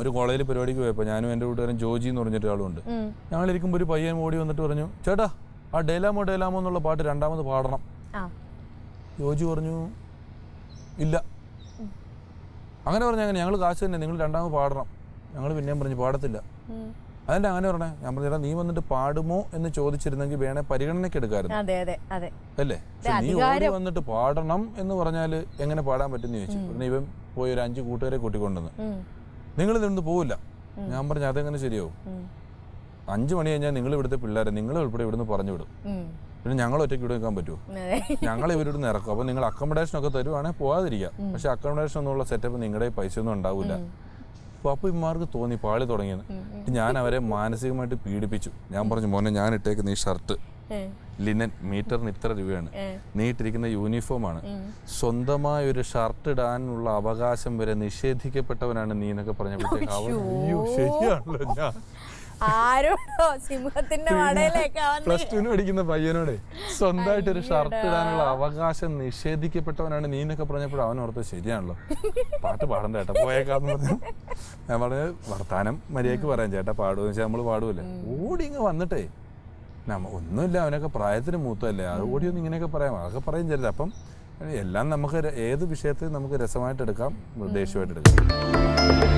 ഒരു കോളേജിൽ പരിപാടിക്ക് പോയപ്പോൾ ഞാനും എന്റെ കൂട്ടുകാരൻ ജോജി എന്ന് പറഞ്ഞിട്ട് ഒരാളുണ്ട് ഉം. ഞങ്ങളിരിക്കുമ്പോൾ ഒരു പയ്യൻ ഓടി വന്നിട്ട് പറഞ്ഞു ചേട്ടാ ആ ഡേലാമോ ഡേലാമോ എന്നുള്ള പാട്ട് രണ്ടാമത് പാടണം. ജോജി പറഞ്ഞു ഇല്ല. അങ്ങനെ പറഞ്ഞു അങ്ങനെ ഞങ്ങൾ കാശ് തന്നെ നിങ്ങൾ രണ്ടാമത് പാടണം. ഞങ്ങൾ പിന്നെയും പറഞ്ഞു പാടത്തില്ല. അതെന്നെ അങ്ങനെ പറഞ്ഞേ ഞാൻ പറഞ്ഞു നീ വന്നിട്ട് പാടുമോ എന്ന് ചോദിച്ചിരുന്നെങ്കിൽ വേണേ പരിഗണനയ്ക്ക് എടുക്കായിരുന്നു. അല്ലേ? നീ ഓടി വന്നിട്ട് പാടണം എന്ന് പറഞ്ഞാൽ എങ്ങനെ പാടാൻ പറ്റുമെന്ന് ചോദിച്ചു. പിന്നെ ഇവൻ പോയി ഒരു അഞ്ച് കൂട്ടുകാരെ കൂട്ടിക്കൊണ്ടുവന്ന്. നിങ്ങൾ നിന്ന് പോവില്ല ഞാൻ പറഞ്ഞു അതെങ്ങനെ ശരിയാവും? അഞ്ചു മണി കഴിഞ്ഞാൽ നിങ്ങൾ ഇവിടുത്തെ പിള്ളേരെ നിങ്ങൾ ഉൾപ്പെടെ ഇവിടുന്ന് പറഞ്ഞു വിടും. പിന്നെ ഞങ്ങൾ ഒറ്റയ്ക്ക് ഇവിടെ നിൽക്കാൻ പറ്റുമോ? ഞങ്ങൾ ഇവരോട് നിറക്കും അപ്പൊ അപ്പോൾ നിങ്ങൾ അക്കോമഡേഷൻ ഒക്കെ തരുവാണെങ്കിൽ പോകാതിരിക്കാം പക്ഷെ അക്കോമഡേഷൻ എന്നുള്ള സെറ്റപ്പ് നിങ്ങളുടെ പൈസ ഒന്നും ഉണ്ടാവില്ല. അപ്പോൾ അപ്പോൾ ഇമാർക്ക് തോന്നി പാളി തുടങ്ങിയത് ഞാൻ അവരെ മാനസികമായിട്ട് പീഡിപ്പിച്ചു. ഞാൻ പറഞ്ഞു മോനെ ഞാൻ ഇട്ടേക്കുന്ന ഈ ഷർട്ട്. ലിനൻ മീറ്ററിന് ഇത്ര രൂപയാണ്. നീട്ടിരിക്കുന്ന യൂണിഫോമാണ്. സ്വന്തമായ ഒരു ഷർട്ട് ഇടാനുള്ള അവകാശം വരെ നിഷേധിക്കപ്പെട്ടവനാണ് നീ എന്നൊക്കെ പറഞ്ഞപ്പോഴത്തേക്ക് അവൻ അയ്യോ. ശരിയാണല്ലോ ഞാൻ. ആരോടോ സിംഹത്തിന്റെ മടയിലേക്കാ വന്ന് പ്ലസ് ടുവിന് പഠിക്കുന്ന പയ്യനോടെ സ്വന്തമായിട്ട് ഒരു ഷർട്ട് ഇടാനുള്ള അവകാശം നിഷേധിക്കപ്പെട്ടവനാണ് നീ എന്നൊക്കെ പറഞ്ഞപ്പോൾ അവൻ ഓർത്ത് ശരിയാണല്ലോ. പാട്ട് പാടണ്ട ചേട്ടാ പോയേക്കാന്ന് പറഞ്ഞു. ഞാൻ പറഞ്ഞത് വർത്താനം മര്യാദയ്ക്ക് പറയാം ചേട്ടാ പാടുമെന്ന് വെച്ചാൽ നമ്മൾ പാടുമല്ലേ ഓടി ഇങ്ങ് വന്നിട്ടേ. ഒന്നുമില്ല അവനൊക്കെ പ്രായത്തിന് മൂത്തല്ലേ അത് ഓടി ഒന്ന് ഇങ്ങനെയൊക്കെ പറയാം. അതൊക്കെ പറയും ചേട്ടാ അപ്പം എല്ലാം നമുക്ക് ഏത് വിഷയത്തെ നമുക്ക് രസമായിട്ട് എടുക്കാം ദേഷ്യമായിട്ട് എടുക്കാം.